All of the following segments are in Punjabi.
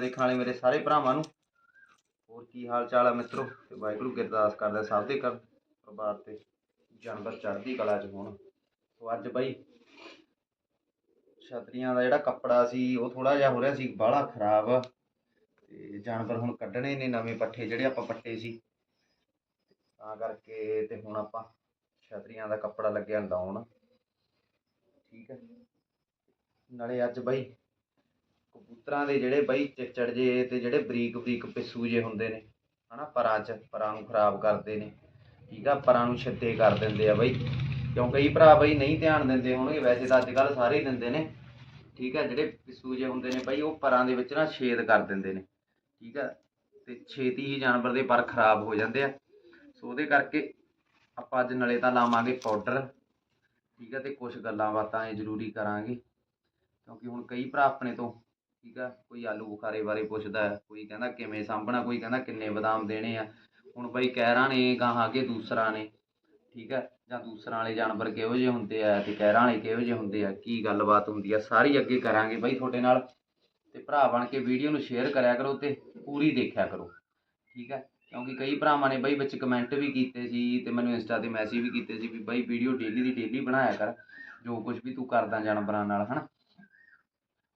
ਦੇਖਣ ਵਾਲੇ ਮੇਰੇ ਸਾਰੇ ਭਰਾਵਾਂ ਨੂੰ। ਹੋਰ ਕੀ ਹਾਲ ਚਾਲ ਆ ਮਿੱਤਰੋ? ਤੇ ਵਾਹਿਗੁਰੂ ਕੀ ਕਰਦਾ ਸਭ ਦੇ ਕਰ ਪਰਿਵਾਰ ਤੇ। ਜਾਨਵਰ ਚੜ੍ਹਦੀ ਕਲਾ ਚ ਹੋਣ। ਸੋ ਅੱਜ ਬਾਈ ਛਤਰੀਆਂ ਦਾ ਜਿਹੜਾ ਕੱਪੜਾ ਸੀ, ਉਹ ਥੋੜਾ ਜਿਹਾ ਹੋ ਰਿਹਾ ਸੀ, ਬਾਹਲਾ ਖਰਾਬ। ਤੇ ਜਾਨਵਰ ਹੁਣ ਕੱਢਣੇ ਨੇ ਨਵੇਂ ਪੱਠੇ ਜਿਹੜੇ ਆਪਾਂ ਪੱਟੇ ਸੀ। ਤਾਂ ਕਰਕੇ ਤੇ ਹੁਣ ਆਪਾਂ ਛਤਰੀਆਂ ਦਾ ਕੱਪੜਾ ਲੱਗਿਆ ਲਾਉਣ। ਠੀਕ ਹੈ। ਨਾਲੇ ਅੱਜ ਬਾਈ ਕਬੂਤਰਾਂ ਦੇ ਜਿਹੜੇ ਬਈ ਚਿੱਚੜ ਜੇ ਤੇ ਜਿਹੜੇ ਬਰੀਕ ਬਰੀਕ ਪਿੱਸੂ ਜੇ ਹੁੰਦੇ ਨੇ ਹੈ ਨਾ ਪਰਾਂ ਚ, ਪਰਾਂ ਨੂੰ ਖਰਾਬ ਕਰਦੇ ਨੇ, ਠੀਕ ਆ, ਪਰਾਂ ਨੂੰ ਛਿੱਦੇ ਕਰ ਦਿੰਦੇ ਆ ਬਈ, ਕਿਉਂ ਕਈ ਭਰਾ ਬਈ ਨਹੀਂ ਧਿਆਨ ਦਿੰਦੇ ਹੋਣਗੇ, ਵੈਸੇ ਤਾਂ ਅੱਜ ਕੱਲ੍ਹ ਸਾਰੇ ਹੀ ਦਿੰਦੇ ਨੇ, ਠੀਕ ਆ, ਜਿਹੜੇ ਪਿੱਸੂ ਜੇ ਹੁੰਦੇ ਨੇ ਬਈ, ਉਹ ਪਰਾਂ ਦੇ ਵਿੱਚ ਨਾ ਛੇਦ ਕਰ ਦਿੰਦੇ ਨੇ, ਠੀਕ ਆ, ਤੇ ਛੇਤੀ ਹੀ ਜਾਨਵਰ ਦੇ ਪਰ ਖਰਾਬ ਹੋ ਜਾਂਦੇ ਆ, ਸੋ ਉਹਦੇ ਕਰਕੇ ਆਪਾਂ ਅੱਜ ਨਲੇ ਤਾਂ ਲਾਵਾਂਗੇ ਪਾਊਡਰ ਠੀਕ ਆ, ਤੇ ਕੁਝ ਗੱਲਾਂ ਬਾਤਾਂ ਇਹ ਜ਼ਰੂਰੀ ਕਰਾਂਗੇ, ਕਿਉਂਕਿ ਹੁਣ ਕਈ ਭਰਾ ਆਪਣੇ ਤੋਂ ਠੀਕ ਆ, ਕੋਈ ਆਲੂ ਬੁਖਾਰੇ ਬਾਰੇ ਪੁੱਛਦਾ, ਕੋਈ ਕਹਿੰਦਾ ਕਿਵੇਂ ਸਾਂਭਣਾ, ਕੋਈ ਕਹਿੰਦਾ ਕਿੰਨੇ ਬਦਾਮ ਦੇਣੇ ਆ। ਹੁਣ ਬਈ ਕਹਿਰਾਂ ਨੇ ਗਾਹਾਂ ਅੱਗੇ ਦੂਸਰਾ ਨੇ, ਠੀਕ ਹੈ ਜਾਂ ਦੂਸਰਾਂ ਵਾਲੇ ਜਾਨਵਰ ਕਿਹੋ ਜਿਹੇ ਹੁੰਦੇ ਆ ਤੇ ਕਹਿਰਾਂ ਵਾਲੇ ਕਿਹੋ ਜਿਹੇ ਹੁੰਦੇ ਆ, ਕੀ ਗੱਲਬਾਤ ਹੁੰਦੀ ਆ, ਸਾਰੀ ਅੱਗੇ ਕਰਾਂਗੇ ਬਾਈ ਤੁਹਾਡੇ ਨਾਲ। ਤੇ ਭਰਾ ਬਣ ਕੇ ਵੀਡੀਓ ਨੂੰ ਸ਼ੇਅਰ ਕਰਿਆ ਕਰੋ ਤੇ ਪੂਰੀ ਦੇਖਿਆ ਕਰੋ, ਠੀਕ ਹੈ ਕਿਉਂਕਿ ਕਈ ਭਰਾਵਾਂ ਨੇ ਬਾਈ ਵਿੱਚ ਕਮੈਂਟ ਵੀ ਕੀਤੇ ਸੀ ਤੇ ਮੈਨੂੰ ਇੰਸਟਾ ਤੇ ਮੈਸੇਜ ਵੀ ਕੀਤੇ ਸੀ ਵੀ ਬਾਈ ਵੀਡੀਓ ਡੇਲੀ ਦੀ ਡੇਲੀ ਬਣਾਇਆ ਕਰ, ਜੋ ਕੁਝ ਵੀ ਤੂੰ ਕਰਦਾ ਜਾਨਵਰਾਂ ਨਾਲ, ਹਨਾ।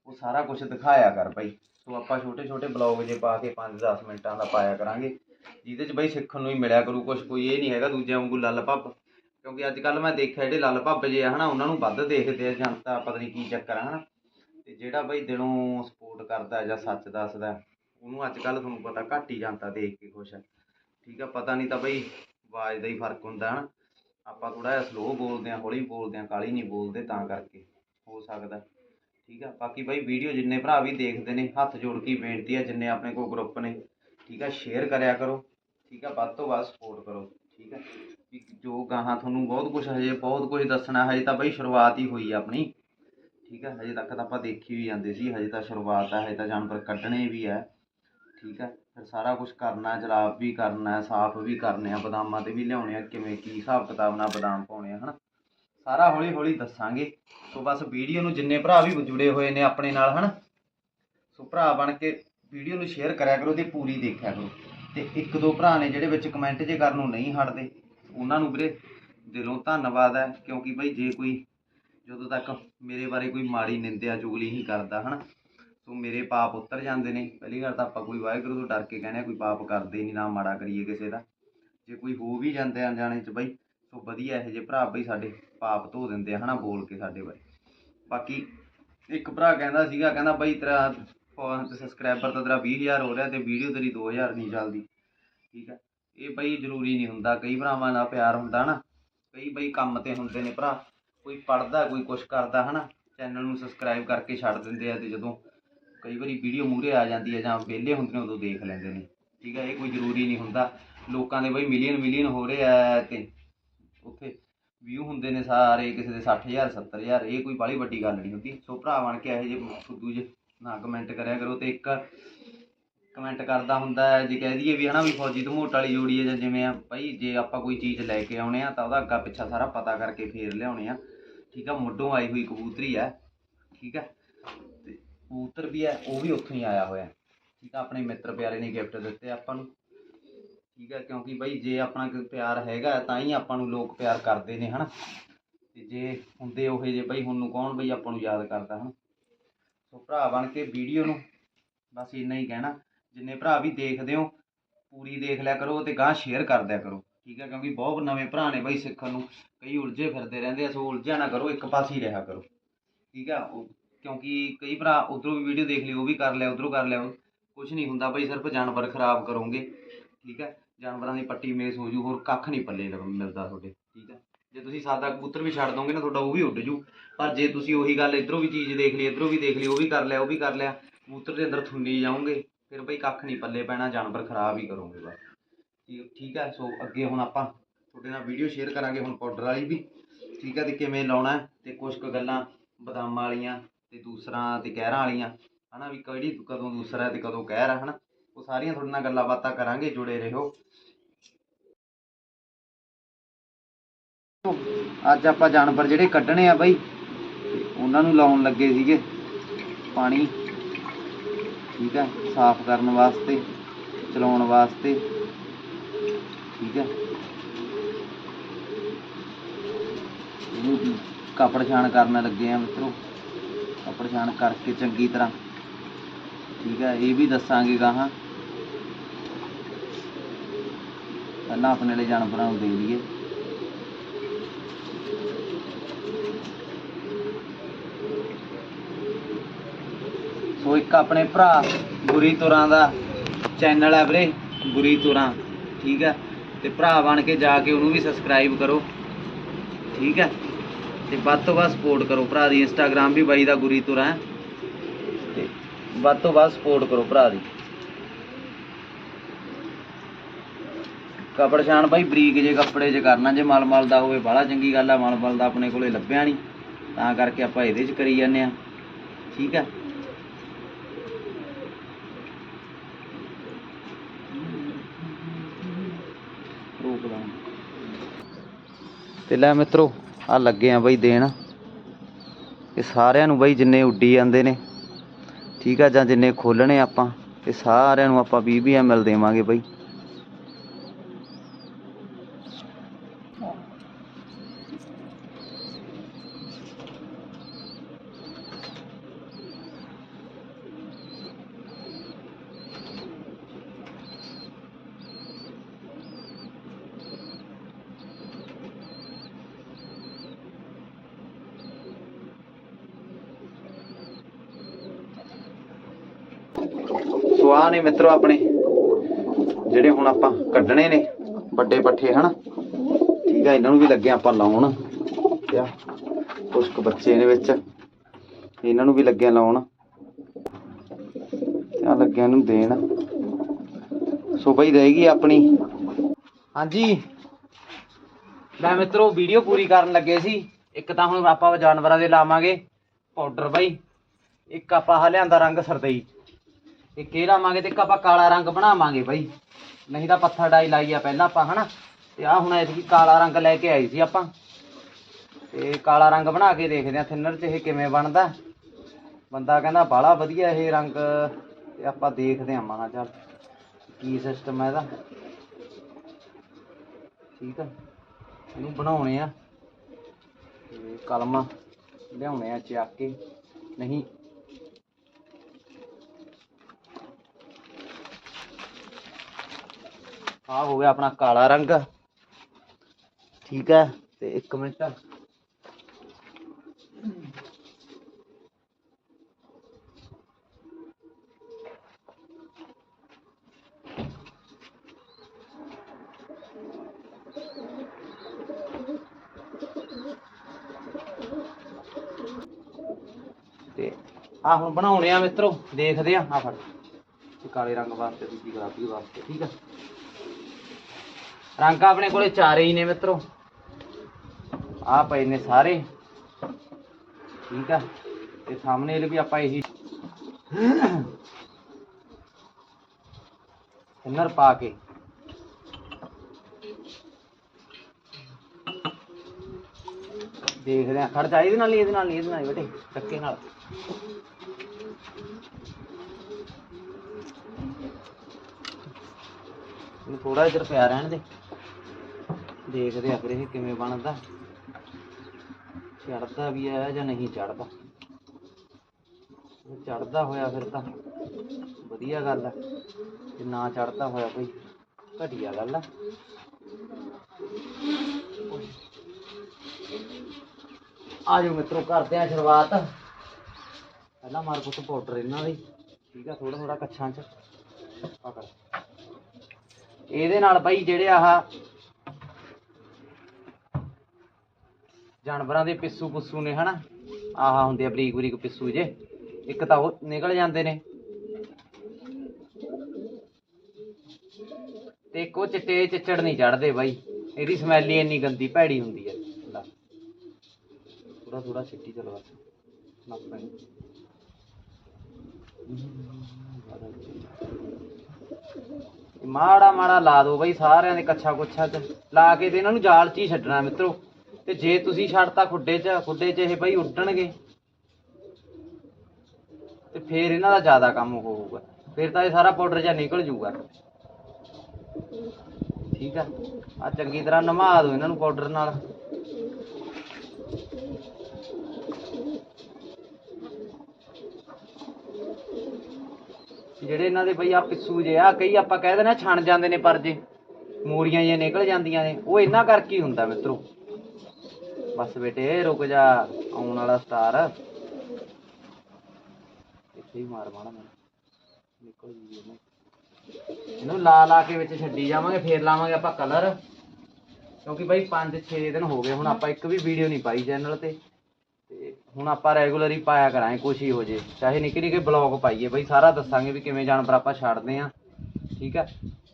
ਉਹ ਸਾਰਾ ਕੁਝ ਦਿਖਾਇਆ ਕਰ ਬਾਈ। ਸੋ ਆਪਾਂ ਛੋਟੇ ਛੋਟੇ ਬਲੌਗ ਜੇ ਪਾ ਕੇ 5-10 ਮਿੰਟਾਂ ਦਾ ਪਾਇਆ ਕਰਾਂਗੇ, ਜਿਹਦੇ 'ਚ ਬਈ ਸਿੱਖਣ ਨੂੰ ਹੀ ਮਿਲਿਆ ਕਰੂ ਕੁਝ ਕੋਈ ਇਹ ਨਹੀਂ ਹੈਗਾ ਦੂਜਿਆਂ ਵਾਂਗੂ ਲੱਲ ਭੱਬ ਕਿਉਂਕਿ ਅੱਜ ਕੱਲ ਮੈਂ ਦੇਖਿਆ ਜਿਹੜੇ ਲੱਲ ਭੱਬ ਜੇ ਆ ਹਨਾ, ਉਹਨਾਂ ਨੂੰ ਵੱਧ ਦੇਖਦੇ ਆ ਜਨਤਾ, ਪਤਾ ਨਹੀਂ ਕੀ ਚੱਕਰ ਆ ਹਨਾ। ਤੇ ਜਿਹੜਾ ਬਈ ਦਿਲੋਂ ਸਪੋਰਟ ਕਰਦਾ ਜਾਂ ਸੱਚ ਦੱਸਦਾ, ਉਹਨੂੰ ਅੱਜ ਕੱਲ ਤੁਹਾਨੂੰ ਪਤਾ ਘੱਟ ਹੀ ਜਨਤਾ ਦੇਖ ਕੇ ਖੁਸ਼ ਹੈ ਠੀਕ ਆ, ਪਤਾ ਨਹੀਂ ਤਾਂ ਬਈ ਆਵਾਜ਼ ਦਾ ਹੀ ਫ਼ਰਕ ਹੁੰਦਾ ਹਨ। ਆਪਾਂ ਥੋੜਾ ਜਿਹਾ ਸਲੋ ਬੋਲਦੇ ਆ, ਹੌਲੀ ਬੋਲਦੇ ਆ ਕਾਲੀ ਨਹੀਂ ਬੋਲਦੇ ਤਾਂ ਕਰਕੇ, ਹੋ ਸਕਦਾ। ਠੀਕ ਆ? ਬਾਕੀ ਬਾਈ ਵੀਡੀਓ ਜਿੰਨੇ ਭਰਾ ਵੀ ਦੇਖਦੇ ਨੇ, ਹੱਥ ਜੋੜ ਕੇ ਬੇਨਤੀ ਆ, ਜਿੰਨੇ ਆਪਣੇ ਕੋਲ ਗਰੁੱਪ ਨੇ, ਠੀਕ ਆ? ਸ਼ੇਅਰ ਕਰਿਆ ਕਰੋ, ਠੀਕ ਆ? ਵੱਧ ਤੋਂ ਵੱਧ ਸਪੋਰਟ ਕਰੋ, ਠੀਕ ਆ? ਵੀ ਜੋ ਗਾਹਾਂ ਤੁਹਾਨੂੰ ਬਹੁਤ ਕੁਝ ਹਜੇ ਬਹੁਤ ਕੁਝ ਦੱਸਣਾ, ਹਜੇ ਤਾਂ ਬਾਈ ਸ਼ੁਰੂਆਤ ਹੀ ਹੋਈ ਆ ਆਪਣੀ, ਠੀਕ ਆ? ਹਜੇ ਤੱਕ ਤਾਂ ਆਪਾਂ ਦੇਖੀ ਵੀ ਜਾਂਦੇ ਸੀ, ਹਜੇ ਤਾਂ ਸ਼ੁਰੂਆਤ ਆ, ਹਜੇ ਤਾਂ ਜਾਨਵਰ ਕੱਢਣੇ ਵੀ ਆ, ਠੀਕ ਹੈ ਫਿਰ ਸਾਰਾ ਕੁਝ ਕਰਨਾ, ਜਲਾਬ ਵੀ ਕਰਨਾ, ਸਾਫ਼ ਵੀ ਕਰਨੇ ਆ, ਬਦਾਮਾਂ ਤੇ ਵੀ ਲਿਆਉਣੇ ਆ, ਕਿਵੇਂ, ਕੀ ਹਿਸਾਬ ਕਿਤਾਬ ਨਾਲ ਬਦਾਮ ਪਾਉਣੇ ਆ, ਹਨਾ? ਸਾਰਾ ਹੌਲੀ ਹੌਲੀ ਦੱਸਾਂਗੇ। ਸੋ ਬਸ ਵੀਡੀਓ ਨੂੰ ਜਿੰਨੇ ਭਰਾ ਵੀ ਜੁੜੇ ਹੋਏ ਨੇ ਆਪਣੇ ਨਾਲ, ਹਨਾ? ਸੋ ਭਰਾ ਬਣ ਕੇ ਵੀਡੀਓ ਨੂੰ ਸ਼ੇਅਰ ਕਰਿਆ ਕਰੋ ਤੇ ਪੂਰੀ ਦੇਖਿਆ ਕਰੋ। ਤੇ ਇੱਕ ਦੋ ਭਰਾ ਨੇ ਜਿਹੜੇ ਵਿੱਚ ਕਮੈਂਟ ਜੇ ਕਰਨ ਨੂੰ ਨਹੀਂ ਹਟਦੇ, ਉਹਨਾਂ ਨੂੰ ਵੀਰੇ ਦਿਲੋਂ ਧੰਨਵਾਦ ਹੈ, ਕਿਉਂਕਿ ਬਈ ਜੇ ਕੋਈ ਜਦੋਂ ਤੱਕ ਮੇਰੇ ਬਾਰੇ ਕੋਈ ਮਾੜੀ ਨਿੰਦਿਆ ਚੁਗਲੀ ਨਹੀਂ ਕਰਦਾ, ਹਨਾ? ਸੋ ਮੇਰੇ ਪਾਪ ਉਤਰ ਜਾਂਦੇ ਨੇ। ਪਹਿਲੀ ਗੱਲ ਤਾਂ ਆਪਾਂ ਕੋਈ ਵਾਹਿਗੁਰੂ ਤੋਂ ਡਰ ਕੇ ਕਹਿੰਦੇ ਕੋਈ ਪਾਪ ਕਰਦੇ ਨਹੀਂ, ਨਾ ਮਾੜਾ ਕਰੀਏ ਕਿਸੇ ਦਾ। ਜੇ ਕੋਈ ਹੋ ਵੀ ਜਾਂਦਾ ਅਣਜਾਣੇ ਚ ਬਈ ਸੋ ਵਧੀਆ ਇਹੋ ਜਿਹੇ ਭਰਾ ਬਈ ਸਾਡੇ ਪਾਪ ਧੋ ਦਿੰਦੇ ਆ ਹਨਾ ਬੋਲ ਕੇ ਸਾਡੇ ਬਾਰੇ। ਬਾਕੀ ਇੱਕ ਭਰਾ ਕਹਿੰਦਾ ਸੀਗਾ, ਕਹਿੰਦਾ ਬਈ ਤੇਰਾ ਸਬਸਕ੍ਰਾਈਬਰ ਤਾਂ ਤੇਰਾ 20000 ਹੋ ਰਿਹਾ ਤੇ ਵੀਡੀਓ ਤੇਰੀ 2000 ਨਹੀਂ ਚੱਲਦੀ। ਠੀਕ ਹੈ ਇਹ ਬਈ ਜ਼ਰੂਰੀ ਨਹੀਂ ਹੁੰਦਾ, ਕਈ ਭਰਾਵਾਂ ਨਾਲ ਪਿਆਰ ਹੁੰਦਾ ਨਾ ਕਈ ਬਈ ਕੰਮ ਤੇ ਹੁੰਦੇ ਨੇ ਭਰਾ, ਕੋਈ ਪੜਦਾ ਕੋਈ ਕੁਛ ਕਰਦਾ ਹਨਾ ਚੈਨਲ ਨੂੰ ਸਬਸਕ੍ਰਾਈਬ ਕਰਕੇ ਛੱਡ ਦਿੰਦੇ ਆ ਤੇ ਜਦੋਂ ਕਈ ਵਾਰੀ ਵੀਡੀਓ ਮੂਹਰੇ ਆ ਜਾਂਦੀ ਹੈ ਜਾਂ ਵਿਹਲੇ ਹੁੰਦੇ ਨੇ ਉਦੋਂ ਦੇਖ ਲੈਂਦੇ ਨੇ। ਠੀਕ ਹੈ ਇਹ ਕੋਈ ਜ਼ਰੂਰੀ ਨਹੀਂ ਹੁੰਦਾ। ਲੋਕਾਂ ਦੇ ਬਈ ਮਿਲੀਅਨ ਮਿਲੀਅਨ ਹੋ ਰਹੇ ਆ ਤੇ ਉੱਥੇ ਵਿਊ ਹੁੰਦੇ ਨੇ ਸਾਰੇ, ਕਿਸੇ ਦੇ 60000 70000 ਇਹ ਕੋਈ ਬਾਹਲੀ ਵੱਡੀ ਗੱਲ ਨਹੀਂ ਹੁੰਦੀ। ਸੋ ਭਰਾ ਬਣ ਕੇ ਇਹੋ ਜਿਹੇ ਫੁੱਦੂ ਜੇ ਨਾ ਕਮੈਂਟ ਕਰਿਆ ਕਰੋ ਤੇ ਇੱਕ ਕਮੈਂਟ ਕਰਦਾ ਹੁੰਦਾ ਜੇ ਕਹਿ ਦਈਏ ਵੀ ਹਨਾ ਵੀ ਫੌਜੀ ਧਮੋਟ ਵਾਲੀ ਜੋੜੀ ਹੈ ਜਾਂ ਜਿਵੇਂ ਆ ਭਾਈ ਜੇ ਆਪਾਂ ਕੋਈ ਚੀਜ਼ ਲੈ ਕੇ ਆਉਣੇ ਆ ਤਾਂ ਉਹਦਾ ਅੱਗਾ ਪਿੱਛਾ ਸਾਰਾ ਪਤਾ ਕਰਕੇ ਫੇਰ ਲਿਆਉਣੇ ਆ। ਠੀਕ ਆ, ਮੁੱਢੋਂ ਆਈ ਹੋਈ ਕਬੂਤਰੀ ਹੈ ਠੀਕ ਹੈ ਤੇ ਕਬੂਤਰ ਵੀ ਹੈ ਉਹ ਵੀ ਉੱਥੋਂ ਹੀ ਆਇਆ ਹੋਇਆ। ਠੀਕ ਆ, ਆਪਣੇ ਮਿੱਤਰ ਪਿਆਰੇ ਨੇ ਗਿਫਟ ਦਿੱਤੇ ਆਪਾਂ ਨੂੰ। ਠੀਕ ਹੈ, ਕਿਉਂਕਿ ਬਈ ਜੇ ਆਪਣਾ ਕੋਈ ਪਿਆਰ ਹੈਗਾ ਤਾਂ ਹੀ ਆਪਾਂ ਨੂੰ ਲੋਕ ਪਿਆਰ ਕਰਦੇ ਨੇ, ਹਨਾ? ਤੇ ਜੇ ਹੁੰਦੇ ਉਹੇ ਜੇ ਬਈ, ਹੁਣ ਨੂੰ ਕੌਣ ਬਈ ਆਪਾਂ ਨੂੰ ਯਾਦ ਕਰਦਾ, ਹਨਾ? ਸੋ ਭਰਾ ਬਣ ਕੇ ਵੀਡੀਓ ਨੂੰ ਬਸ ਇੰਨਾ ਹੀ ਕਹਿਣਾ, ਜਿੰਨੇ ਭਰਾ ਵੀ ਦੇਖਦੇ ਹੋ, ਪੂਰੀ ਦੇਖ ਲਿਆ ਕਰੋ ਤੇ ਗਾਂ ਸ਼ੇਅਰ ਕਰ ਦਿਆ ਕਰੋ, ਠੀਕ ਹੈ? ਕਿਉਂਕਿ ਬਹੁਤ ਨਵੇਂ ਭਰਾ ਨੇ ਬਈ ਸਿੱਖਣ ਨੂੰ, ਕਈ ਉਲਝੇ ਫਿਰਦੇ ਰਹਿੰਦੇ ਆ, ਸੋ ਉਲਝਿਆ ਨਾ ਕਰੋ, ਇੱਕ ਪਾਸੇ ਹੀ ਰਿਹਾ ਕਰੋ, ਠੀਕ ਹੈ? ਕਿਉਂਕਿ ਕਈ ਭਰਾ ਉਧਰੋਂ ਵੀ ਵੀਡੀਓ ਦੇਖ ਲਈ, ਉਹ ਵੀ ਕਰ ਲਿਆ, ਉਧਰੋਂ ਕਰ ਲਿਆ ਕੁਝ ਨਹੀਂ ਹੁੰਦਾ ਬਈ, ਸਿਰਫ ਜਾਨਵਰ ਖਰਾਬ ਕਰੋਗੇ, ਠੀਕ ਹੈ? ਜਾਨਵਰਾਂ ਦੀ ਪੱਟੀ ਮੇਸ ਹੋ ਜੂ, ਹੋਰ ਕੱਖ ਨਹੀਂ ਪੱਲੇ ਲੱਗ- ਮਿਲਦਾ ਤੁਹਾਡੇ, ਠੀਕ ਹੈ ਜੇ ਤੁਸੀਂ ਸਾਦਾ ਕਬੂਤਰ ਵੀ ਛੱਡ ਦੋਗੇ ਨਾ, ਤੁਹਾਡਾ ਉਹ ਵੀ ਉੱਡ ਜੂ। ਪਰ ਜੇ ਤੁਸੀਂ ਉਹੀ ਗੱਲ ਇਧਰੋਂ ਵੀ ਚੀਜ਼ ਦੇਖ ਲਈ, ਇਧਰੋਂ ਵੀ ਦੇਖ ਲਈ, ਉਹ ਵੀ ਕਰ ਲਿਆ, ਉਹ ਵੀ ਕਰ ਲਿਆ, ਕਬੂਤਰ ਦੇ ਅੰਦਰ ਥੁੰਨੀ ਜਾਓਗੇ, ਫਿਰ ਬਈ ਕੱਖ ਨਹੀਂ ਪੱਲੇ ਪੈਣਾ, ਜਾਨਵਰ ਖਰਾਬ ਹੀ ਕਰੋਗੇ ਬਸ। ਠੀਕ ਠੀਕ ਹੈ ਸੋ ਅੱਗੇ ਹੁਣ ਆਪਾਂ ਤੁਹਾਡੇ ਨਾਲ ਵੀਡੀਓ ਸ਼ੇਅਰ ਕਰਾਂਗੇ ਹੁਣ ਪਾਊਡਰ ਵਾਲੀ ਵੀ। ਠੀਕ ਹੈ ਤੇ ਕਿਵੇਂ ਲਾਉਣਾ ਹੈ ਤੇ ਕੁਝ ਕੁ ਗੱਲਾਂ ਬਦਾਮਾਂ ਵਾਲੀਆਂ, ਤੇ ਦੂਸਰਾ ਤੇ ਕਹਿਰਾਂ ਵਾਲੀਆਂ। ਹਨਾ ਵੀ ਕਿਹੜੀ ਕਦੋਂ ਦੂਸਰਾ ਹੈ ਤੇ ਕਦੋਂ ਕਹਿਰ ਹੈ ਹਨਾ? ਉਹ ਸਾਰੀਆਂ ਤੁਹਾਡੇ ਨਾਲ ਗੱਲਾਂ ਬਾਤਾਂ ਕਰਾਂਗੇ, ਜੁੜੇ ਰਹੋ। ਅੱਜ ਆਪਾਂ ਜਾਨਵਰ ਜਿਹੜੇ ਕੱਢਣੇ ਆ ਬਾਈ ਉਹਨਾਂ ਨੂੰ ਲਾਉਣ ਲੱਗੇ ਸੀਗੇ ਪਾਣੀ। ਠੀਕ ਹੈ ਸਾਫ਼ ਕਰਨ ਵਾਸਤੇ, ਚਲਾਉਣ ਵਾਸਤੇ। ਠੀਕ ਹੈ ਇਹਨੂੰ ਕਪੜ ਛਾਣ ਕਰਨ ਲੱਗੇ ਆ ਮਿੱਤਰੋ। ਕਪੜ ਛਾਣ ਕਰਕੇ ਚੰਗੀ ਤਰ੍ਹਾਂ। ਠੀਕ ਹੈ ਇਹ ਵੀ ਦੱਸਾਂਗੇ ਗਾਹਾਂ। ਪਹਿਲਾਂ ਆਪਣੇ ਲਈ ਜਾਨਵਰਾਂ ਨੂੰ ਦੇ ਦਈਏ ਸੋ ਇੱਕ ਆਪਣੇ ਭਰਾ ਬੁਰੀ ਤੁਰਾਂ ਦਾ ਚੈਨਲ ਹੈ ਵੀਰੇ, ਬੁਰੀ ਤੁਰਾਂ ਠੀਕ ਹੈ? ਤੇ ਭਰਾ ਬਣ ਕੇ ਜਾ ਕੇ ਉਹਨੂੰ ਵੀ ਸਬਸਕ੍ਰਾਈਬ ਕਰੋ, ਠੀਕ ਹੈ? ਤੇ ਵੱਧ ਤੋਂ ਵੱਧ ਸਪੋਰਟ ਕਰੋ ਭਰਾ ਦੀ ਇੰਸਟਾਗ੍ਰam ਵੀ ਬਾਈ ਦਾ ਗੁਰੀ ਤੁਰਾਂ ਹੈ। ਤੇ ਵੱਧ ਤੋਂ ਵੱਧ ਸਪੋਰਟ ਕਰੋ ਭਰਾ ਦੀ। ਕਪੜ ਛਾਣ ਬਾਈ, ਬਰੀਕ ਜੇ ਕੱਪੜੇ 'ਚ ਕਰਨਾ, ਜੇ ਮਲ ਮਲ ਦਾ ਹੋਵੇ ਬੜਾ ਚੰਗੀ ਗੱਲ ਆ, ਮਲ ਮਲ ਦਾ ਆਪਣੇ ਕੋਲੇ ਲੱਭਿਆ ਨਹੀਂ ਤਾਂ ਕਰਕੇ ਆਪਾਂ ਇਹਦੇ 'ਚ ਕਰੀ ਜਾਂਦੇ ਆ ਠੀਕ ਆ? ਰੋਕ ਲਾਂ। ਤੇ ਲੈ ਮਿੱਤਰੋ, ਆ ਲੱਗੇ ਆ ਬਾਈ ਦੇਣ। ਇਹ ਸਾਰਿਆਂ ਨੂੰ ਬਾਈ ਜਿੰਨੇ ਉੱਡੀ ਜਾਂਦੇ ਨੇ। ਠੀਕ ਆ, ਜਾਂ ਜਿੰਨੇ ਖੋਲਣੇ ਆਪਾਂ, ਇਹ ਸਾਰਿਆਂ ਨੂੰ ਆਪਾਂ 20 20 ml ਦੇਵਾਂਗੇ ਬਾਈ ਸੋ ਆਹ ਨੇ ਮਿੱਤਰੋ ਆਪਣੇ। ਜਿਹੜੇ ਹੁਣ ਆਪਾਂ ਕੱਢਣੇ ਨੇ ਵੱਡੇ ਪੱਠੇ, ਹਨ? ਠੀਕ ਆ, ਇਹਨਾਂ ਨੂੰ ਵੀ ਲੱਗੇ ਆਪਾਂ ਲਾਉਣ। ਆ? ਕੁਛ ਕੁ ਬੱਚੇ ਨੇ ਵਿੱਚ। ਇਹਨਾਂ ਨੂੰ ਵੀ ਲੱਗੇ ਲਾਉਣ। ਆ ਲੱਗਿਆ ਨੂੰ ਦੇਣ। ਸੋ ਬਈ ਰਹੇਗੀ ਆਪਣੀ। ਹਾਂਜੀ। ਮੈਂ ਮਿੱਤਰੋ ਵੀਡੀਓ ਪੂਰੀ ਕਰਨ ਲੱਗੇ ਸੀ। ਇੱਕ ਤਾਂ ਹੁਣ ਆਪਾਂ ਜਾਨਵਰਾਂ ਦੇ ਲਾਵਾਂਗੇ। ਪਾਊਡਰ ਬਾਈ। ਇੱਕ ਆਪਾਂ ਆਹ ਲਿਆਂਦਾ ਰੰਗ ਸਰਦਈ। ਇੱਕ ਇਹ ਲਾਵਾਂਗੇ ਤੇ ਆਪਾਂ ਕਾਲਾ ਰੰਗ ਬਣਾਵਾਂਗੇ ਬਾਈ। ਨਹੀਂ ਤਾਂ ਪੱਥਰ ਡਾਈ ਲਾਈ ਆ ਪਹਿਲਾਂ ਆਪਾਂ, ਹਨਾ? ਤੇ ਆ ਹੁਣ ਐਤਕੀ ਕਾਲਾ ਰੰਗ ਲੈ ਕੇ ਆਈ ਸੀ ਆਪਾਂ। ਤੇ ਕਾਲਾ ਰੰਗ ਬਣਾ ਕੇ ਦੇਖਦੇ ਆ ਥਿਨਰ ਚ ਇਹ ਕਿਵੇਂ ਬਣਦਾ। ਬੰਦਾ ਕਹਿੰਦਾ ਬਾਲਾ ਵਧੀਆ ਇਹ ਰੰਗ। ਤੇ ਆਪਾਂ ਦੇਖਦੇ ਆ ਮਾਣਾ ਚੱਲ ਕੀ ਸਿਸਟਮ ਹੈ ਇਹਦਾ। ਠੀਕ ਆ? ਇਹਨੂੰ ਬਣਾਉਣੇ ਆ। ਤੇ ਕਲਮ ਲਿਆਉਣੇ ਆ ਚੱਕ ਕੇ। ਨਹੀਂ ਆ ਹੋ ਗਿਆ ਆਪਣਾ ਕਾਲਾ ਰੰਗ। ਠੀਕ ਹੈ, ਤੇ 1 ਮਿੰਟ। ਤੇ ਆ ਹੁਣ ਬਣਾਉਣੇ ਆ ਮਿੱਤਰੋ, ਦੇਖਦੇ ਆ ਆ ਫੜ। ਕਾਲੇ ਰੰਗ ਵਾਸਤੇ, ਦੂਜੀ ਗੁਲਾਬੀ ਵਾਸਤੇ, ਠੀਕ ਆ ਰੰਗ ਆਪਣੇ ਕੋਲੇ ਚਾਰੇ ਹੀ ਨੇ ਮਿੱਤਰੋ। ਆ ਪਏ ਨੇ ਸਾਰੇ। ਠੀਕ ਆ। ਤੇ ਸਾਹਮਣੇ ਵਾਲੇ ਵੀ ਆਪਾਂ ਇਹੀ ਇੰਨਰ ਪਾ ਕੇ। ਦੇਖਦੇ ਆ ਖੜ ਜਾ ਇਹਦੇ ਨਾਲ ਨਹੀਂ, ਇਹਦੇ ਨਾਲ ਨਹੀਂ, ਇਹਦੇ ਨਾਲ ਨੀ ਬੇਟੇ ਧੱਕੇ ਨਾਲ। ਥੋੜਾ ਜਿਹਾ ਪਿਆ ਰਹਿਣ ਦੇ। ਦੇਖਦੇ ਆ ਫਿਰ ਇਹ ਕਿਵੇਂ ਬਣਦਾ। ਚੜਦਾ ਵੀ ਹੈ ਜਾਂ ਨਹੀਂ ਚੜਦਾ ਜੇ ਚੜਦਾ ਹੋਇਆ ਫਿਰ ਤਾਂ ਵਧੀਆ ਗੱਲ ਹੈ ਜੇ ਨਾ ਚੜਦਾ ਹੋਇਆ ਕੋਈ ਘਟੀਆ ਗੱਲ ਆ। ਆ ਜਾਓ ਮਿੱਤਰੋ, ਕਰਦੇ ਆ ਸ਼ੁਰੂਆਤ। ਪਹਿਲਾਂ ਮਾਰ ਪੁੱਤ ਪਾਊਡਰ ਇਹਨਾਂ ਦੀ। ਠੀਕ ਆ ਥੋੜਾ ਥੋੜਾ ਕੱਛਾਂ ਚ। ਪਕੜ ਇਹਦੇ ਨਾਲ ਬਾਈ ਜਿਹੜੇ ਆਹ ਜਾਨਵਰਾਂ ਦੇ ਪਿੱਸੂ ਪੁੱਸੂ ਨੇ, ਹਨਾ? ਆਹ ਹੁੰਦੇ ਆ ਬਰੀਕ ਬਰੀਕ ਪਿੱਸੂ ਜੇ। ਇੱਕ ਤਾਂ ਉਹ ਨਿਕਲ ਜਾਂਦੇ ਨੇ। ਤੇ ਇੱਕ ਉਹ ਚਿੱਟੇ ਚਿੱਚੜ ਨਹੀਂ ਚੜਦੇ ਬਾਈ। ਇਹਦੀ ਸਮੈਲ ਹੀ ਇੰਨੀ ਗੰਦੀ ਭੈੜੀ ਹੁੰਦੀ ਹੈ ਥੋੜਾ ਥੋੜਾ ਛਿੱਟੀ ਚਲੋ ਬਸ ਨੱਕ ਪੈਣੀ ਮਾੜਾ ਮਾੜਾ ਲਾ ਦੋ ਬਈ ਸਾਰਿਆਂ ਦੇ ਕੱਛਾ ਕੁੱਛਾ ਚ। ਲਾ ਕੇ ਤੇ ਇਹਨਾਂ ਨੂੰ ਜਾਲ 'ਚ ਹੀ ਛੱਡਣਾ ਮਿੱਤਰੋ। ਤੇ ਜੇ ਤੁਸੀਂ ਛੱਡਤਾ ਖੁੱਡੇ 'ਚ ਖੁੱਡੇ 'ਚ ਇਹ ਬਈ ਉੱਡਣਗੇ। ਤੇ ਫੇਰ ਇਹਨਾਂ ਦਾ ਜ਼ਿਆਦਾ ਕੰਮ ਹੋਊਗਾ। ਫਿਰ ਤਾਂ ਇਹ ਸਾਰਾ ਪਾਊਡਰ ਜਾਂ ਨਿਕਲ ਜੂਗਾ। ਠੀਕ ਆ? ਆ ਚੰਗੀ ਤਰ੍ਹਾਂ ਨਮਾ ਦਿਓ ਇਹਨਾਂ ਨੂੰ ਪਾਊਡਰ ਨਾਲ। ਜਿਹੜੇ ਇਹਨਾਂ ਦੇ ਬਈ ਆ ਪਿੱਸੂ ਜੇ ਆ, ਕਈ ਆਪਾਂ ਕਹਿ ਦਿੰਦੇ ਆ ਛਣ ਜਾਂਦੇ ਨੇ ਪਰਜੇ ਮੂਰੀਆਂ ਜਿਹੀਆਂ ਨਿਕਲ ਜਾਂਦੀਆਂ ਨੇ, ਉਹ ਇਹਨਾਂ ਕਰਕੇ ਹੀ ਹੁੰਦਾ ਮਿੱਤਰੋ। ਬਸ ਬੇਟੇ, ਰੁਕ ਜਾ, ਆਉਣ ਵਾਲਾ ਸਟਾਰ। ਇੱਥੇ ਹੀ ਮਾਰ ਮਾਣਾ ਮੈਨੂੰ ਨਿਕਲ ਜੀ ਇਹਨੂੰ। ਇਹਨੂੰ ਲਾ ਲਾ ਕੇ ਵਿੱਚ ਛੱਡੀ ਜਾਵਾਂਗੇ, ਫੇਰ ਲਾਵਾਂਗੇ ਆਪਾਂ ਕਲਰ। ਕਿਉਂਕਿ ਬਾਈ 5-6 ਦਿਨ ਹੋ ਗਏ, ਹੁਣ ਆਪਾਂ ਇੱਕ ਵੀ ਵੀਡੀਓ ਨਹੀਂ ਪਾਈ ਚੈਨਲ ਤੇ। ਤੇ ਹੁਣ ਆਪਾਂ ਰੈਗੂਲਰ ਹੀ ਪਾਇਆ ਕਰਾਂਗੇ ਕੁਛ ਹੀ ਹੋ ਜੇ। ਚਾਹੇ ਨਿੱਕੇ ਨਿੱਕੇ ਬਲੌਗ ਪਾਈਏ, ਬਾਈ ਸਾਰਾ ਦੱਸਾਂਗੇ ਵੀ ਕਿਵੇਂ ਜਾਨਵਰ ਆਪਾਂ ਛੱਡਦੇ ਆ। ਠੀਕ ਆ?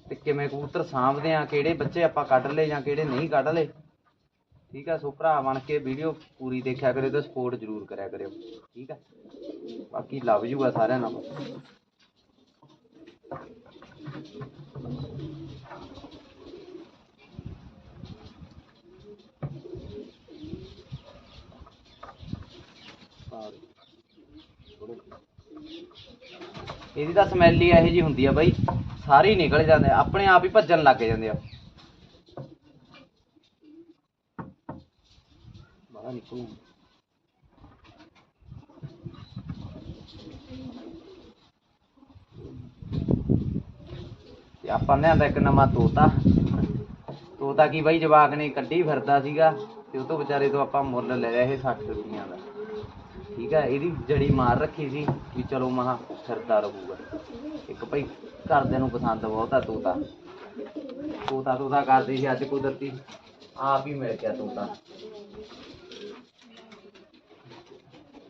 ਤੇ ਕਿਵੇਂ ਕਬੂਤਰ ਸਾਂਭਦੇ ਆ, ਕਿਹੜੇ ਬੱਚੇ ਆਪਾਂ ਕੱਢ ਲਏ ਜਾਂ ਕਿਹੜੇ ਨਹੀਂ ਕੱਢ ਲਏ। ਠੀਕ ਆ, ਸੋ ਭਰਾ ਬਣ ਕੇ ਵੀਡੀਓ ਪੂਰੀ ਦੇਖਿਆ ਕਰਿਓ ਤੇ ਸਪੋਰਟ ਜ਼ਰੂਰ ਕਰਿਆ ਕਰਿਓ। ਠੀਕ ਆ? ਬਾਕੀ ਲਵ ਯੂ ਆ ਸਾਰਿਆਂ ਨਾਲ। ਇਹਦੀ ਤਾਂ ਸਮੈਲ ਹੀ ਇਹੋ ਜੀ ਹੁੰਦੀ ਆ ਬਾਈ। ਸਾਰੇ ਨਿਕਲ ਜਾਂਦੇ ਆਪਣੇ ਆਪ ਹੀ ਭੱਜਣ ਲੱਗ ਜਾਂਦੇ ਆ। ਬਾਹਰ ਨਿਕਲੂ ਤੇ ਆਪਾਂ ਲਿਆਂਦਾ ਇੱਕ ਨਵਾਂ ਤੋਤਾ। ਤੋਤਾ ਕੀ ਬਾਈ, ਜਵਾਕ ਨੇ ਕੱਢੀ ਫਿਰਦਾ ਸੀਗਾ ਤੇ ਉਹ ਤੋਂ ਵਿਚਾਰੇ ਤੋਂ ਆਪਾਂ ਮੁੱਲ ਲੈ ਲਿਆ ਇਹ 60 ਰੁਪਈਆਂ ਦਾ। ਠੀਕ ਹੈ ਇਹਦੀ ਜੜੀ ਮਾਰ ਰੱਖੀ ਸੀ ਵੀ ਚਲੋ ਮਹਾ ਫਿਰਦਾ ਰਹੂਗਾ। ਇੱਕ ਭਾਈ ਘਰਦਿਆਂ ਨੂੰ ਪਸੰਦ ਬਹੁਤ ਆ ਤੋਤਾ। ਤੋਤਾ ਤੋਤਾ ਕਰਦੇ ਸੀ, ਅੱਜ ਕੁਦਰਤੀ ਆਪ ਹੀ ਮਿਲ ਗਿਆ ਤੋਤਾ।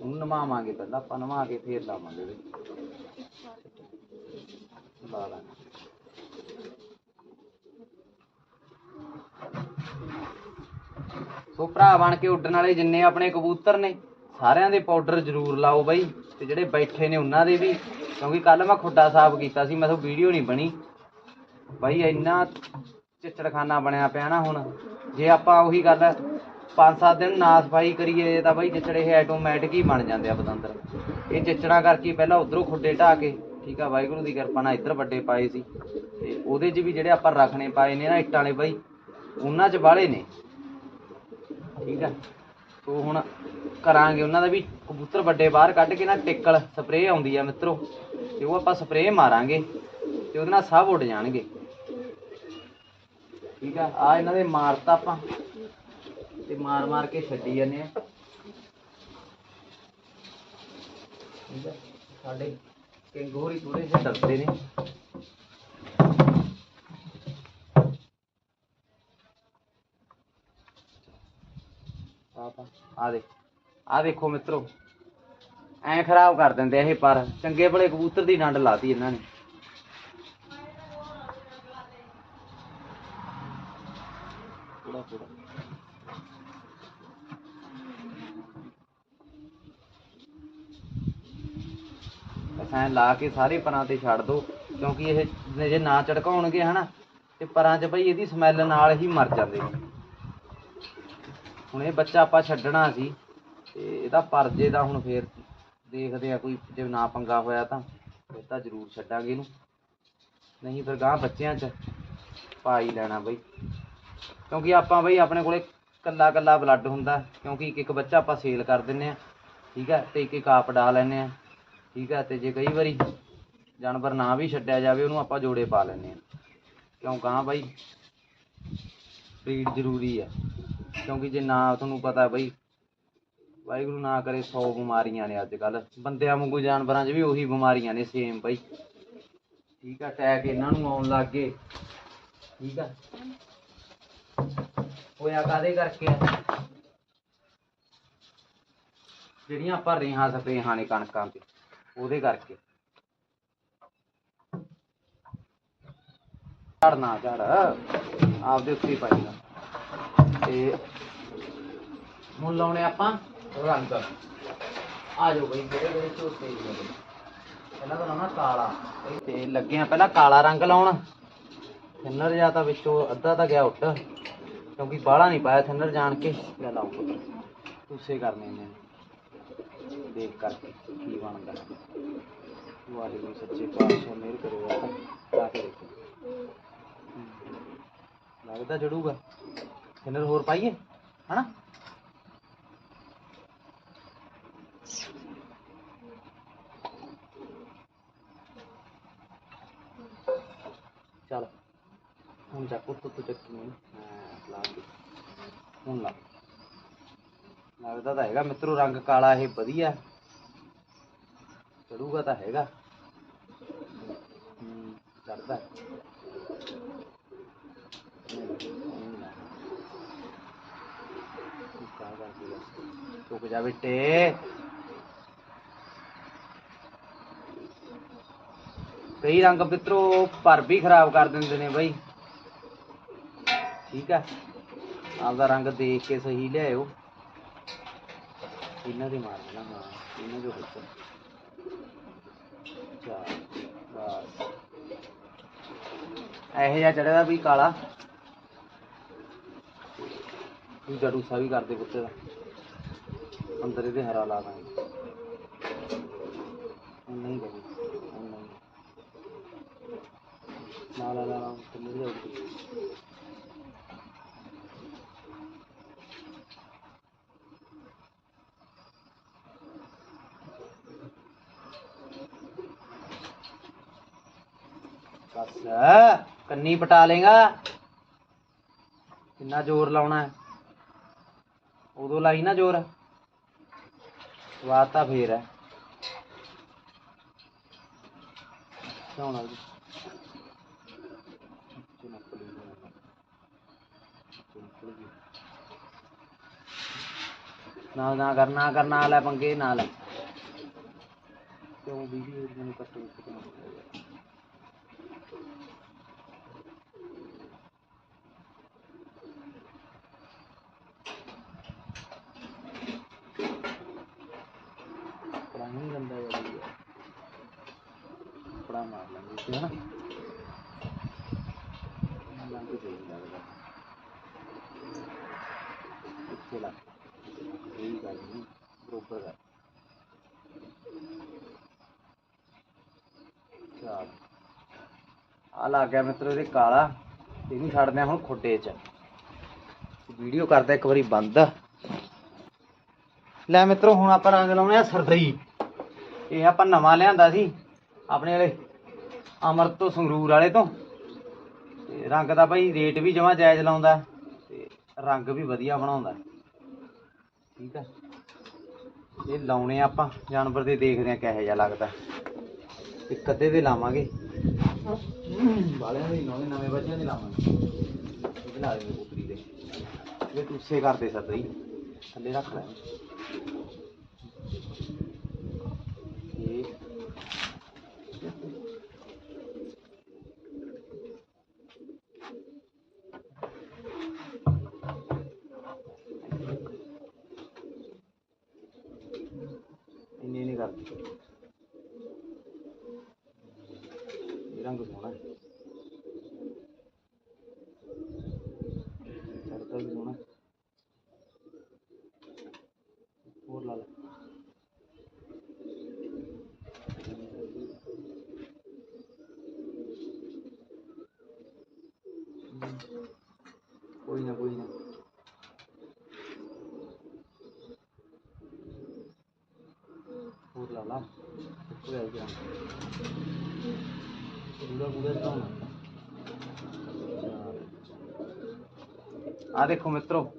ਉਹਨੂੰ ਨਵਾਵਾਂਗੇ ਪਹਿਲਾਂ, ਆਪਾਂ ਨਵਾ ਕੇ ਫੇਰ ਲਾਵਾਂਗੇ ਵੀ ਲਾ ਲਾ ਸੋ ਭਰਾ ਬਣ ਕੇ ਉੱਡਣ ਵਾਲੇ ਜਿੰਨੇ ਆਪਣੇ ਕਬੂਤਰ ਨੇ, ਸਾਰਿਆਂ ਦੇ ਪਾਊਡਰ ਜ਼ਰੂਰ ਲਾਓ ਬਾਈ, ਤੇ ਜਿਹੜੇ ਬੈਠੇ ਨੇ ਉਹਨਾਂ ਦੇ ਵੀ, ਕਿਉਂਕਿ ਕੱਲ ਮੈਂ ਖੁੱਡਾ ਸਾਫ਼ ਕੀਤਾ ਸੀ ਮੈਥੋਂ ਵੀਡੀਓ ਨਹੀਂ ਬਣੀ। ਬਾਈ, ਇੰਨਾ ਚਿੱਚੜਖਾਨਾ ਬਣਿਆ ਪਿਆ ਨਾ ਹੁਣ, ਜੇ ਆਪਾਂ ਉਹੀ ਗੱਲ ਪੰਜ ਸੱਤ ਦਿਨ ਨਾ ਸਫ਼ਾਈ ਕਰੀਏ ਤਾਂ ਬਾਈ ਚਿੱਚੜ ਇਹ ਆਟੋਮੈਟਿਕ ਹੀ ਬਣ ਜਾਂਦੇ ਆ ਪਤੰਦਰ। ਇਹ ਚਿੱਚੜਾਂ ਕਰਕੇ ਪਹਿਲਾਂ ਉਧਰੋਂ ਖੁੱਡੇ ਢਾ ਕੇ, ਠੀਕ ਆ, ਵਾਹਿਗੁਰੂ ਦੀ ਕਿਰਪਾ ਨਾਲ ਇੱਧਰ ਵੱਡੇ ਪਾਏ ਸੀ। ਤੇ ਉਹਦੇ 'ਚ ਵੀ ਜਿਹੜੇ ਆਪਾਂ ਰੱਖਣੇ ਪਾਏ ਨੇ ਨਾ ਇੱਟਾਂ ਵਾਲੇ ਬਾਈ, ਉਹਨਾਂ 'ਚ ਬਾਹਲੇ ਨੇ। ਠੀਕ ਆ ਸੋ ਹੁਣ ਕਰਾਂਗੇ ਉਹਨਾਂ ਦਾ ਵੀ ਕਬੂਤਰ ਵੱਡੇ ਬਾਹਰ ਕੱਢ ਕੇ ਨਾ ਟਿੱਕਲ ਸਪਰੇਅ ਆਉਂਦੀ ਆ ਮਿੱਤਰੋ, ਤੇ ਉਹ ਆਪਾਂ ਸਪਰੇਅ ਮਾਰਾਂਗੇ, ਤੇ ਉਹਦੇ ਨਾਲ ਸਭ ਉੱਡ ਜਾਣਗੇ। ਠੀਕ ਆ ਆ ਇਹਨਾਂ ਦੇ ਮਾਰਤਾ ਆਪਾਂ। ਤੇ ਮਾਰ ਮਾਰ ਕੇ ਛੱਡੀ ਜਾਂਦੇ ਆ। ਠੀਕ ਆ? ਸਾਡੇ ਕੈਂਗੂਰੀ ਥੋੜੇ ਜਿਹੇ ਡਰਦੇ ਨੇ। ਆਪਾਂ ਆ ਦੇ ਆ ਦੇਖੋ ਮਿੱਤਰੋ। ਐ ਖਰਾਬ ਕਰ ਦਿੰਦੇ ਆ ਇਹ ਪਰ। ਚੰਗੇ ਭਲੇ ਕਬੂਤਰ ਦੀ ਡੰਡ ਲਾਤੀ ਇਹਨਾਂ ਨੇ ਥੋੜਾ ਥੋੜਾ ਐਂ ਲਾ ਕੇ ਸਾਰੇ ਪਰਾਂ ਤੇ ਛੱਡ ਦੋ, ਕਿਉਂਕਿ ਇਹ ਜੇ ਨਾ ਝੜਕਾਉਣਗੇ, ਹਨਾ, ਤੇ ਪਰਾਂ 'ਚ ਬਈ ਇਹਦੀ ਸਮੈਲ ਨਾਲ ਹੀ ਮਰ ਜਾਂਦੇ ਹੁਣ ਇਹ ਬੱਚਾ ਆਪਾਂ ਛੱਡਣਾ ਸੀ, ਤੇ ਇਹਦਾ ਪਰਜੇ ਦਾ ਹੁਣ ਫੇਰ ਦੇਖਦੇ ਆ ਕੋਈ, ਜੇ ਨਾ ਪੰਗਾ ਹੋਇਆ ਤਾਂ, ਫਿਰ ਤਾਂ ਜ਼ਰੂਰ ਛੱਡਾਂਗੇ ਇਹਨੂੰ। ਨਹੀਂ ਫਿਰ ਗਾਂ ਬੱਚਿਆਂ 'ਚ ਪਾ ਹੀ ਲੈਣਾ ਬਈ। ਕਿਉਂਕਿ ਆਪਾਂ ਬਈ ਆਪਣੇ ਕੋਲੇ ਕੱਲਾ ਕੱਲਾ ਬਲੱਡ ਹੁੰਦਾ, ਕਿਉਂਕਿ ਇੱਕ ਇੱਕ ਬੱਚਾ ਆਪਾਂ ਸੇਲ ਕਰ ਦਿੰਨੇ ਆ, ਠੀਕ ਹੈ ਤੇ ਇੱਕ ਇੱਕ ਆਪ ਡਾ ਲੈਨੇ ਆ। ਠੀਕ ਹੈ ਤੇ ਜੇ ਕਈ ਵਾਰੀ ਜਾਨਵਰ ਨਾ ਵੀ ਛੱਡਿਆ ਜਾਵੇ, ਉਹਨੂੰ ਆਪਾਂ ਜੋੜੇ ਪਾ ਲੈਂਦੇ ਹਾਂ। ਕਿਉਂ ਗਾਂ ਬਈ? ਬਰੀਡ ਜ਼ਰੂਰੀ ਹੈ ਕਿਉਂਕਿ ਜੇ ਨਾ ਤੁਹਾਨੂੰ ਪਤਾ ਬਈ, ਵਾਹਿਗੁਰੂ ਨਾ ਕਰੇ 100 ਬਿਮਾਰੀਆਂ ਨੇ ਅੱਜ ਕੱਲ ਬੰਦਿਆਂ ਵਾਂਗੂ ਜਾਨਵਰਾਂ 'ਚ ਵੀ ਉਹੀ ਬਿਮਾਰੀਆਂ ਨੇ ਸੇਮ ਬਈ। ਠੀਕ ਆ ਅਟੈਕ ਇਹਨਾਂ ਨੂੰ ਆਉਣ ਲੱਗ ਗਏ। ਠੀਕ ਆ। ਹੋਇਆ ਕਾਦੇ ਕਰਕੇ ਆ? ਜਿਹੜੀਆਂ ਆਪਾਂ ਰੇਹਾਂ ਸਪਰੇਹਾਂ ਨੇ ਕਣਕਾਂ ਤੇ। ਉਹਦੇ ਕਰਕੇ। ਝੜ ਝੜ। ਆਪਦੇ ਉੱਤੇ ਹੀ ਪਾਈਦਾ ਤੇ ਹੁਣ ਲਾਉਣੇ ਆਪਾਂ ਰੰਗ। ਆ ਜਾਓ ਬਈ, ਜਿਹੜੇ ਜਿਹੜੇ ਝੋਟੇ ਜੀ ਨੇ। ਪਹਿਲਾਂ ਤਾਂ ਲਾਉਣਾ ਕਾਲਾ। ਤੇ ਲੱਗੇ ਆ ਪਹਿਲਾਂ ਕਾਲਾ ਰੰਗ ਲਾਉਣ। ਥਿੰਨਰ ਜਾਂ ਤਾਂ ਵਿੱਚੋਂ ਅੱਧਾ ਤਾਂ ਗਿਆ ਉੱਟ। ਕਿਉਂਕਿ ਬਾਹਲਾ ਨਹੀਂ ਪਾਇਆ ਥਿੰਨਰ ਜਾਣ ਕੇ। ਲੈ ਲਾਓ। ਤੁਸੇ ਕਰਨੇ ਨੇ। ਦੇਖ ਕਰਕੇ ਕੀ ਬਣਦਾ ਵਾਹਿਗੁਰੂ ਸੱਚੇ ਪਾਤਸ਼ਾਹ, ਮਿਹਰ ਕਰੇ ਆਪਾਂ ਕੇ ਦੇਖੋ ਲੱਗਦਾ ਜੜੂਗਾ। ਕਿੰਨਰ ਹੋਰ ਪਾਈਏ, ਹਨਾ? ਚੱਲ, ਹੁਣ ਜਾ ਕੁੱਤ ਤੋਂ ਚੱਕੀ ਨੂੰ ਹਾਂ ਲਾ ਹੁਣ ਲਾ। ਲੱਗਦਾ ਤਾਂ ਹੈਗਾ ਮਿੱਤਰੋ, ਰੰਗ ਕਾਲਾ ਇਹ ਵਧੀਆ। ਚੜੂਗਾ ਤਾਂ ਹੈਗਾ। ਚੜਦਾ। ਰੁਕ ਜਾ ਬੇਟੇ। ਕਈ ਰੰਗ ਮਿੱਤਰੋ ਭਰ ਵੀ ਖਰਾਬ ਕਰ ਦਿੰਦੇ ਨੇ ਬਾਈ। ਠੀਕ ਆ। ਆਪਦਾ ਰੰਗ ਦੇਖ ਕੇ ਸਹੀ ਲਿਆਇਓ। ਇਹਨਾਂ ਦੇ ਮਾਰ ਦੇਣਾ, ਹਾਂ, ਇਹਨਾਂ ਦੇ ਵਿੱਚ ਚਾਰ ਬਸ। ਇਹੋ ਜਿਹਾ ਚੜਿਆ ਵੀ ਕਾਲਾ। ਦੂਜਾ ਡੂਸਾ ਵੀ ਕਰਦੇ ਕੁੱਤੇ ਦਾ ਅੰਦਰ ਇਹਦੇ ਹਰਾ ਲਾ ਦਾਂਗੇ। ਨਹੀਂ ਕਰੀ ਨਹੀਂ। ਲਾ ਲਾ ਲਾ ਤੇ ਮਿਲ ਜਾਊਗੀ ਬਸ ਕੰਨੀ ਪਟਾ ਲੇਗਾ ਕਿੰਨਾ ਜ਼ੋਰ ਲਾਉਣਾ ਹੈ। ਉਦੋਂ ਲਾਈ ਨਾ ਜ਼ੋਰ। ਸਵਾਦ ਤਾਂ ਫੇਰ ਹੈ। ਕਿਉਂ ਜੀ। ਨਾ ਨਾ ਕਰਨਾ ਕਰਨਾ ਲੈ ਪੰਗੇ, ਨਾਲ ਕਿਉਂ? ਵੀਡੀਓ ਮੈਨੂੰ ਕੱਟ ਵਿੱਚ ਕਿਉਂ ਕਪੜਾ ਨਹੀਂ ਗੰਦਾ ਜਾਂਦੀ ਹੈ ਕਪੜਾ ਮਾਰ ਲੈਂਦੇ ਸੀ ਲੱਗ ਇਹ ਗੱਲ ਨਹੀਂ, ਬਰੋਬਰ ਹੈ। ਚਾਲ। ਆ ਲੱਗ ਗਿਆ ਮਿੱਤਰੋ, ਇਹਦੇ ਕਾਲਾ। ਇਹਨੂੰ ਛੱਡਦੇ ਆ ਹੁਣ ਖੁੱਡੇ 'ਚ। ਵੀਡੀਓ ਕਰਦਾ ਇੱਕ ਵਾਰੀ ਬੰਦ। ਲੈ ਮਿੱਤਰੋ, ਹੁਣ ਆਪਾਂ ਰੰਗ ਲਾਉਣੇ ਆ ਸਰਦਈ ਇਹ ਆਪਾਂ ਨਵਾਂ ਲਿਆਂਦਾ ਸੀ। ਆਪਣੇ ਵਾਲੇ ਅਮਰਤ ਤੋਂ ਸੰਗਰੂਰ ਵਾਲੇ ਤੋਂ। ਤੇ ਰੰਗ ਦਾ ਭਾਈ ਰੇਟ ਵੀ ਜਮਾ ਜਾਇਜ਼ ਲਾਉਂਦਾ ਤੇ ਰੰਗ ਵੀ ਵਧੀਆ ਬਣਾਉਂਦਾ ਠੀਕ ਆ ਇਹ ਲਾਉਣੇ ਆ ਆਪਾਂ, ਜਾਨਵਰ ਦੇ ਦੇਖਦੇ ਆ ਕਿਹੋ ਜਿਹਾ ਲੱਗਦਾ ਇੱਕ ਅੱਧੇ ਦੇ ਲਾਵਾਂਗੇ। ਵਾਲਿਆਂ ਦੇ ਨਵੇਂ ਨਵੇਂ ਬੱਚਿਆਂ ਦੇ ਲਾਵਾਂਗੇ। ਇਹ ਲਾ ਦੇ ਕੁਕਰੀ ਦੇ। ਇਹ ਤੁੱਸੇ ਕਰਦੇ ਸਰਦਈ ਥੱਲੇ ਰੱਖ ਲੈ ਇਹ ਇੰਨੇ ਨਹੀਂ ਕਰਦੇ ਇਹ ਰੰਗ ਸੋਹਣਾ ਹੈ ਚੜਦਾ ਵੀ ਸੋਹਣਾ ਹੈ। ਹੋਰ ਲਾ ਲੈ ਕੋਈ ਨਾ ਕੋਈ ਨਾ। ਹੋਰ ਲਾ ਲਾ। ਕੋਈ ਆ। ਗਿਆ ਪੂਰਾ ਪੂਰਾ ਸਟਾਉਣਾ ਆ। ਦੇਖੋ ਮਿੱਤਰੋ,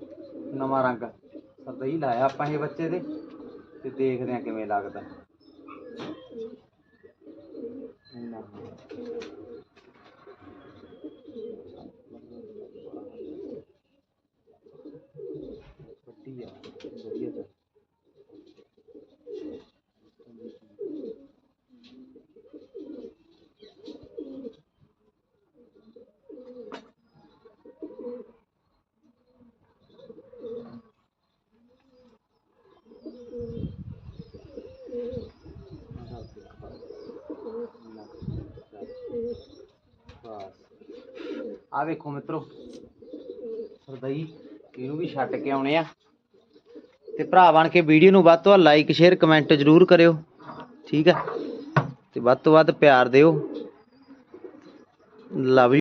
ਨਵਾਂ ਰੰਗ। ਸਰਦਈ ਲਾਇਆ ਆਪਾਂ ਇਹ ਬੱਚੇ ਦੇ ਤੇ ਦੇਖਦੇ ਆ ਕਿਵੇਂ ਲੱਗਦਾ। ਵੇਖੋ ਮਿੱਤਰੋ। ਸਰਦਈ, ਇਹਨੂੰ ਵੀ ਛੱਡ ਕੇ ਆਉਣੇ ਆ। ਤੇ ਭਰਾ ਬਣ ਕੇ ਵੀਡੀਓ ਨੂੰ ਵੱਧ ਤੋਂ ਵੱਧ ਲਾਈਕ ਸ਼ੇਅਰ ਕਮੈਂਟ ਜ਼ਰੂਰ ਕਰਿਓ। ਠੀਕ ਹੈ ਤੇ ਵੱਧ ਤੋਂ ਵੱਧ ਪਿਆਰ ਦਿਓ। ਲਵ